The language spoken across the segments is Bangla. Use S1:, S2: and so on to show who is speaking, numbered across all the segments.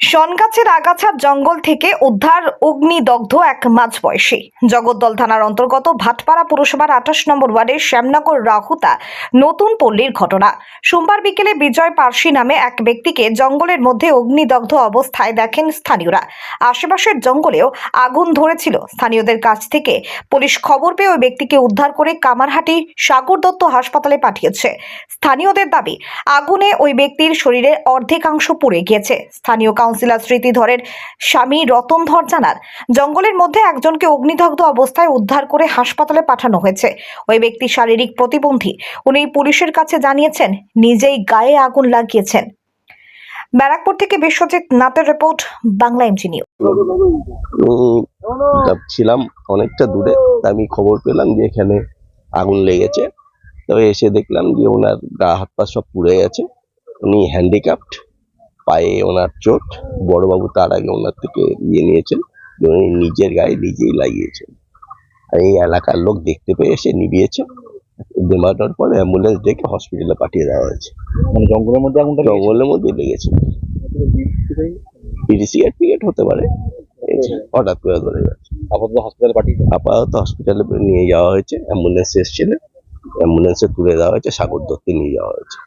S1: শনগাছের আগাছার জঙ্গল থেকে উদ্ধার অগ্নিদগ্ধ এক মাঝবয়সী। জগদ্দল থানার অন্তর্গত ভাটপাড়া পুরসভার আঠাশ নম্বর ওয়ার্ডের শ্যামনগর রাহুতা নতুন পল্লীর ঘটনা। সোমবার বিকেলে বিজয় পার্সি নামে এক ব্যক্তিকে জঙ্গলের মধ্যে অগ্নিদগ্ধ অবস্থায় দেখেন স্থানীয়রা। আশেপাশের জঙ্গলেও আগুন ধরেছিল। স্থানীয়দের কাছ থেকে পুলিশ খবর পেয়ে ওই ব্যক্তিকে উদ্ধার করে কামারহাটি সাগর দত্ত হাসপাতালে পাঠিয়েছে। স্থানীয়দের দাবি, আগুনে ওই ব্যক্তির শরীরে অর্ধেকাংশ পুড়ে গিয়েছে। স্থানীয় কাউন্সিলর স্মৃতিধরের স্বামী রতনধর জানান, জঙ্গলের মধ্যে একজনকে অগ্নিদগ্ধ অবস্থায় উদ্ধার করে হাসপাতালে পাঠানো হয়েছে। ওই ব্যক্তি শারীরিক প্রতিবন্ধী, উনি পুলিশের কাছে জানিয়েছেন, নিজেই গায়ে আগুন লাগিয়েছেন। ব্যারাকপুর থেকে বিশ্বজিৎ নাথের রিপোর্ট, বাংলা এমজি নিউজ।
S2: ছিলাম অনেকটা দূরে, আমি খবর পেলাম যে এখানে আগুন লেগেছে। তবে এসে দেখলাম যে ওনার গা হাত পা সব পুড়ে গেছে, উনি হ্যান্ডিক্যাপ্ট পায়ে ওনার চোট। বড়বাবু তার আগে ওনার থেকে ইয়ে নিয়েছেন উনি নিজের গায়ে নিজেই লাগিয়েছেন। আর এই এলাকার লোক দেখতে পেয়ে এসে নিভিয়েছে। নেমানোর পরে অ্যাম্বুলেন্স ডেকে হসপিটালে পাঠিয়ে দেওয়া হয়েছে।
S3: মানে জঙ্গলের মধ্যে আগুনটা
S2: জঙ্গলের মধ্যে লেগেছে। পিডিসি সার্টিফিকেট হতে পারে। হঠাৎ করে ধরে যাচ্ছে।
S3: আপাতত হসপিটালে পাঠিয়েছে
S2: আপাতত হসপিটালে নিয়ে যাওয়া হয়েছে। অ্যাম্বুলেন্স এসেছিল অ্যাম্বুলেন্সে তুলে দেওয়া হয়েছে সাগর দত্তে নিয়ে যাওয়া হয়েছে।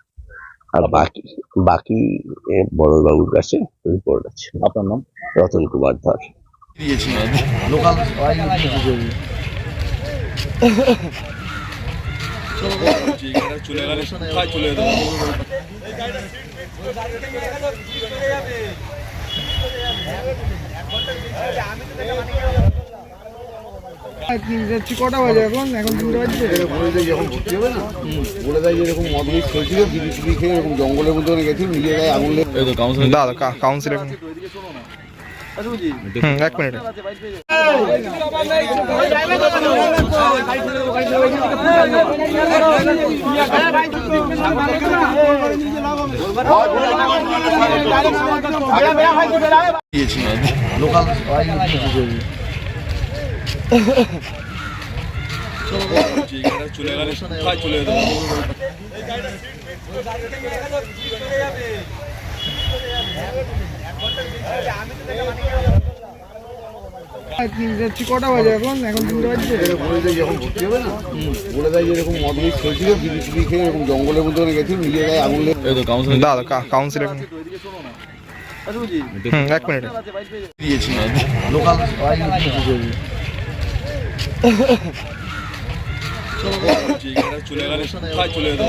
S2: আর বাকি বাকি এ, বড়বাবুর কাছে রিপোর্ট আছে।
S3: আপনার নাম?
S2: রতন কুমার ধর।
S4: লোকাল চলে গেলে চলে যেতে পারব?
S5: যাচ্ছি কটা বাজে এখন? এখন তিনটে বাজছে?
S6: বলে দেয় যখন ভর্তি হবে না। বলে দেয় যে এরকম মদ মিস বিড়ি টিড়ি খেয়ে এরকম জঙ্গলের মধ্যে গেছিল গায়ে আগুন লেগে
S5: দাদা কাউন্সিল এক মিনিট।
S4: লোকাল চলে গেলে চলে
S5: যাচ্ছি কটা বাজে এখন? এখন তিনটে বাজছে?
S6: বলে দেয় যখন ভর্তি হবে না। বলে দেয় যে এরকম মদ মিস খেয়েছিল বিড়ি টিড়ি খেয়ে এরকম জঙ্গলের মধ্যে গেছিল নিজের গায়ে আগুন লেগে
S4: এই
S5: দাদা কাউন্সিল হুম এক মিনিট।
S4: দিয়েছি লোকাল চলে গেলে চলে যেতে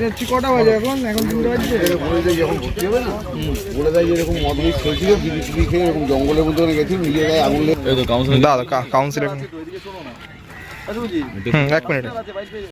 S5: যাচ্ছি কটা বাজে এখন? এখন তিনটে বাজছে?
S6: বলে দেয় যখন ভর্তি হবে না? বলে দেয় যে এরকম মদ মিস খেয়েছিল বিড়ি টিড়ি খেয়ে এরকম জঙ্গলের মধ্যে অনেক গেছিল গায়ে আগুন লেগে
S4: এই
S5: দাদা কাউন্সিল হুম এক মিনিট।